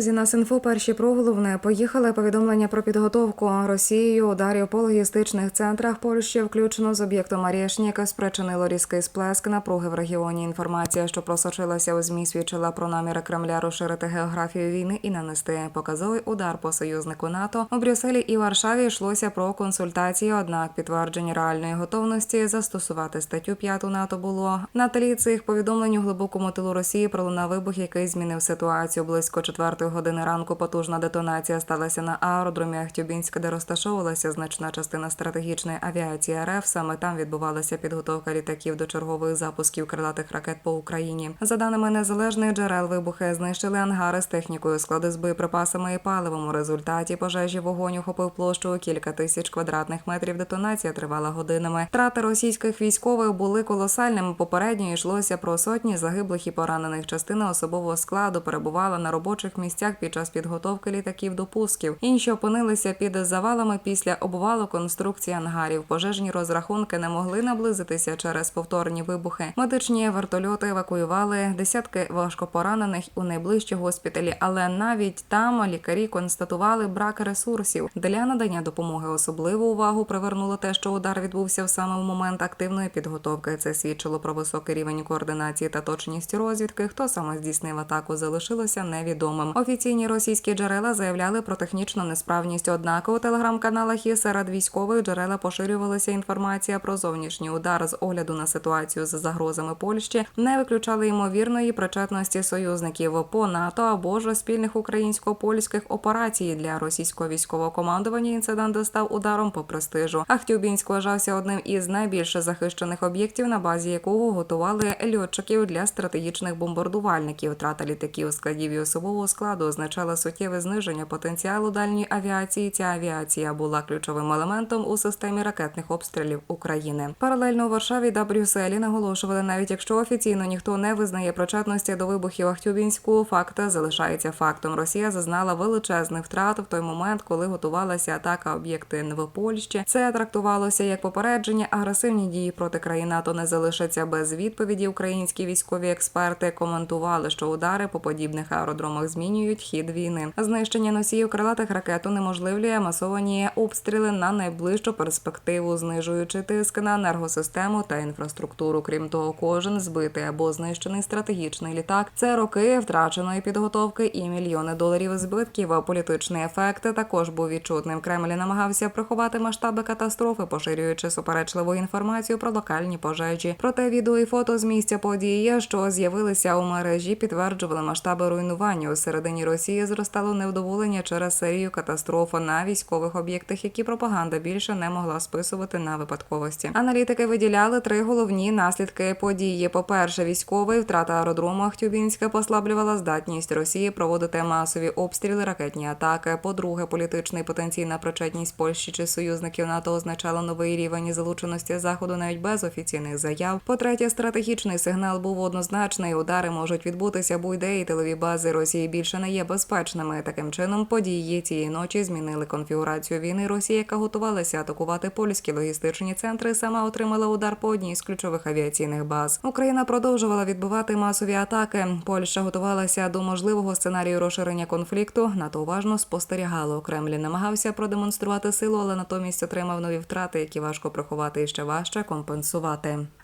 Друзі, на Синфо перші проголовне поїхали повідомлення про підготовку Росією ударів по логістичних центрах Польщі, включно з об'єктом Марєшніка, спричинило різкий сплеск напруги в регіоні. Інформація, що просочилася у змі, свідчила про наміри Кремля розширити географію війни і нанести показовий удар по союзнику НАТО. У Брюсселі і Варшаві йшлося про консультації. Однак підтвердження реальної готовності застосувати статтю 5 НАТО було на тлі цих повідомлень у глибокому тилу Росії пролунав вибух, який змінив ситуацію близько четвертої години ранку. Потужна детонація сталася на аеродромі Ахтюбінська, де розташовувалася значна частина стратегічної авіації РФ. Саме там відбувалася підготовка літаків до чергових запусків крилатих ракет по Україні. За даними незалежних джерел, вибухи знищили ангари з технікою, склади з боєприпасами і паливом. У результаті пожежі вогонь охопив площу у кілька тисяч квадратних метрів. Детонація тривала годинами. Трати російських військових були колосальними. Попередньо йшлося про сотні загиблих і поранених. Частина особового складу перебувала на робочих місцях під час підготовки літаків до пусків. Інші опинилися під завалами після обвалу конструкції ангарів. Пожежні розрахунки не могли наблизитися через повторні вибухи. Медичні вертольоти евакуювали десятки важкопоранених у найближчі госпіталі, але навіть там лікарі констатували брак ресурсів для надання допомоги. Особливу увагу привернуло те, що удар відбувся в саме в момент активної підготовки. Це свідчило про високий рівень координації та точність розвідки. Хто саме здійснив атаку, залишилося невідомим. Офіційні російські джерела заявляли про технічну несправність. Однак у телеграм-каналах і серед військових джерела поширювалася інформація про зовнішній удар з огляду на ситуацію з загрозами Польщі, не виключали ймовірної причетності союзників по НАТО або ж спільних українсько-польських операцій для російського військового командування. Інцидент став ударом по престижу. Ахтюбінськ вважався одним із найбільш захищених об'єктів, на базі якого готували льотчиків для стратегічних бомбардувальників. Трата літаків, складів і особового складу означала суттєве зниження потенціалу дальньої авіації. Ця авіація була ключовим елементом у системі ракетних обстрілів України. Паралельно у Варшаві та Брюсселі наголошували, навіть якщо офіційно ніхто не визнає причетності до вибухів Ахтюбінську, факт залишається фактом. Росія зазнала величезних втрат в той момент, коли готувалася атака об'єкти в Польщі. Це трактувалося як попередження. Агресивні дії проти країн НАТО не залишаться без відповіді. Українські військові експерти коментували, що удари по подібних аеродромах змінюють хід війни. Знищення носіїв крилатих ракет унеможливлює масовані обстріли на найближчу перспективу, знижуючи тиск на енергосистему та інфраструктуру. Крім того, кожен збитий або знищений стратегічний літак це роки втраченої підготовки і мільйони доларів збитків. Політичний ефект також був відчутним. Кремль намагався приховати масштаби катастрофи, поширюючи суперечливу інформацію про локальні пожежі. Проте відео і фото з місця події, що з'явилися у мережі, підтверджували масштаби руйнування. У середині Росії зростало невдоволення через серію катастроф на військових об'єктах, які пропаганда більше не могла списувати на випадковості. Аналітики виділяли три головні наслідки події. По перше, військовий втрата аеродрому Ахтюбінська послаблювала здатність Росії проводити масові обстріли, ракетні атаки. По-друге, політичний потенційна причетність Польщі чи союзників НАТО означала новий рівень залученості заходу навіть без офіційних заяв. По-третє, стратегічний сигнал був однозначний. Удари можуть відбутися будь-де і тилові бази Росії більше не є безпечними. Таким чином, події цієї ночі змінили конфігурацію війни. Росія, яка готувалася атакувати польські логістичні центри, сама отримала удар по одній з ключових авіаційних баз. Україна продовжувала відбивати масові атаки. Польща готувалася до можливого сценарію розширення конфлікту. НАТО уважно спостерігало. Кремль намагався продемонструвати силу, але натомість отримав нові втрати, які важко приховати і ще важче компенсувати.